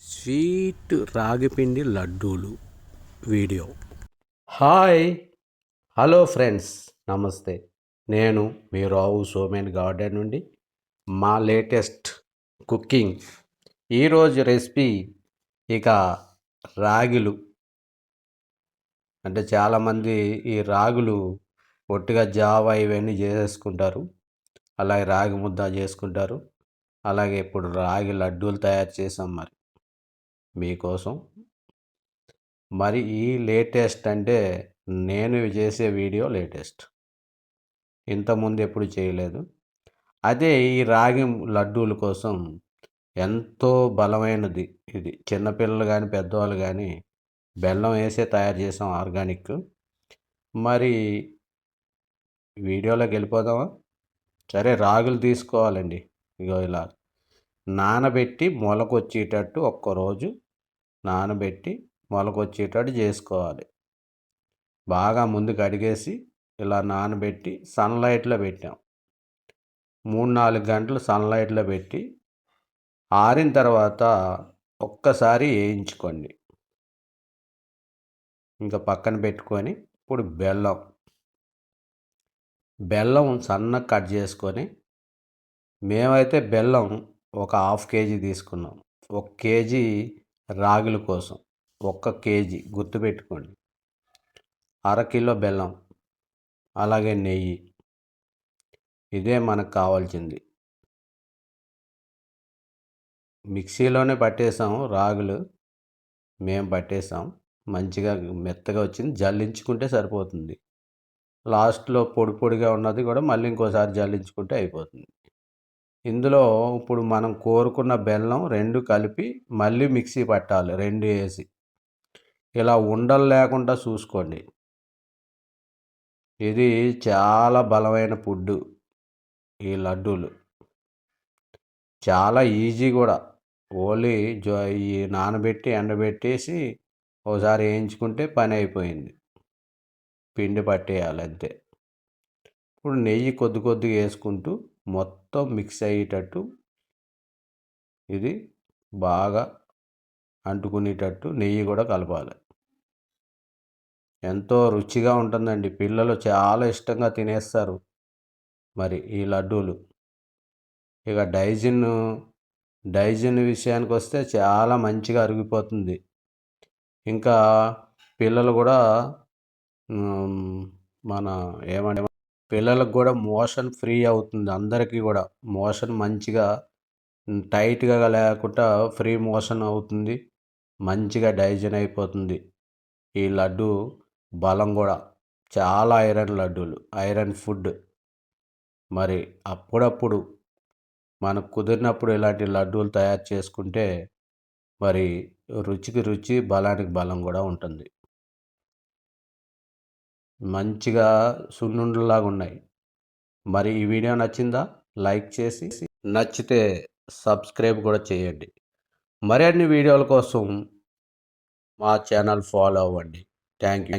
Sweet రాగిపిండి లడ్డూలు video. Hi. Hello friends. నమస్తే. నేను మీ రావు సోమెన్ గార్డెన్ నుండి మా లేటెస్ట్ కుకింగ్. ఈరోజు రెసిపీ ఇక రాగిలు. అంటే చాలామంది ఈ రాగులు ఒట్టిగా జావా ఇవన్నీ చేసేసుకుంటారు. అలాగే రాగి ముద్ద చేసుకుంటారు. అలాగే ఇప్పుడు రాగి లడ్డూలు తయారు చేసాం మరి. మీకోసం. మరి ఈ లేటెస్ట్ అంటే నేను చేసే వీడియో లేటెస్ట్. ఇంతకుముందు ఎప్పుడు చేయలేదు. అదే ఈ రాగి లడ్డూల కోసం ఎంతో బలమైనది ఇది. చిన్నపిల్లలు కానీ పెద్దవాళ్ళు కానీ బెల్లం వేసే తయారు చేసాం ఆర్గానిక్. మరి వీడియోలోకి వెళ్ళిపోదామా? సరే రాగులు తీసుకోవాలండి. ఇగో ఇలా నానబెట్టి మొలకొచ్చేటట్టు ఒక్కరోజు నానబెట్టి మొలకొచ్చేటట్టు చేసుకోవాలి. బాగా ముందు కడిగేసి ఇలా నానబెట్టి సన్లైట్లో పెట్టాం. మూడు నాలుగు గంటలు సన్లైట్లో పెట్టి ఆరిన తర్వాత ఒక్కసారి వేయించుకోండి. ఇంకా పక్కన పెట్టుకొని ఇప్పుడు బెల్లం బెల్లం సన్నగా కట్ చేసుకొని మేమైతే బెల్లం ఒక హాఫ్ కేజీ తీసుకున్నాం. ఒక కేజీ రాగుల కోసం ఒక్క కేజీ గుర్తుపెట్టుకోండి అరకిలో బెల్లం అలాగే నెయ్యి. ఇదే మనకు కావాల్సింది. మిక్సీలోనే పట్టేసాం రాగులు. మేము పట్టేసాం. మంచిగా మెత్తగా వచ్చింది. జల్లించుకుంటే సరిపోతుంది. లాస్ట్లో పొడి పొడిగా ఉన్నది కూడా మళ్ళీ ఇంకోసారి జల్లించుకుంటే అయిపోతుంది. ఇందులో ఇప్పుడు మనం కోరుకున్న బెల్లం రెండు కలిపి మళ్ళీ మిక్సీ పట్టాలి రెండు వేసి. ఇలా ఉండలు లేకుండా చూసుకోండి. ఇది చాలా బలమైన ఫుడ్ ఈ లడ్డూలు. చాలా ఈజీ కూడా. ఓన్లీ జో ఈ నానబెట్టి ఎండబెట్టేసి ఒకసారి వేయించుకుంటే పని అయిపోయింది. పిండి పట్టేయాలి అంతే ఇప్పుడు నెయ్యి కొద్ది కొద్దిగా వేసుకుంటూ మొత్తం మిక్స్ అయ్యేటట్టు ఇది బాగా అంటుకునేటట్టు నెయ్యి కూడా కలపాలి. ఎంతో రుచిగా ఉంటుందండి. పిల్లలు చాలా ఇష్టంగా తినేస్తారు మరి ఈ లడ్డూలు. ఇక డైజిన్ డైజిన్ విషయానికి వస్తే చాలా మంచిగా అరిగిపోతుంది. ఇంకా పిల్లలు కూడా మన ఏమంటే పిల్లలకు కూడా మోషన్ ఫ్రీ అవుతుంది. అందరికీ కూడా మోషన్ మంచిగా టైట్గా లేకుండా ఫ్రీ మోషన్ అవుతుంది. మంచిగా డైజెన్ అయిపోతుంది. ఈ లడ్డు బలం కూడా. చాలా ఐరన్ లడ్డూలు ఐరన్ ఫుడ్. మరి అప్పుడప్పుడు మనకు కుదిరినప్పుడు ఇలాంటి లడ్డూలు తయారు చేసుకుంటే మరి రుచికి రుచి బలానికి బలం కూడా ఉంటుంది. మంచిగా సున్నుండలాగా ఉన్నాయి. మరి ఈ వీడియో నచ్చిందా? లైక్ చేసి నచ్చితే సబ్స్క్రైబ్ కూడా చేయండి. మరిన్ని వీడియోల కోసం మా ఛానల్ ఫాలో అవ్వండి. Thank you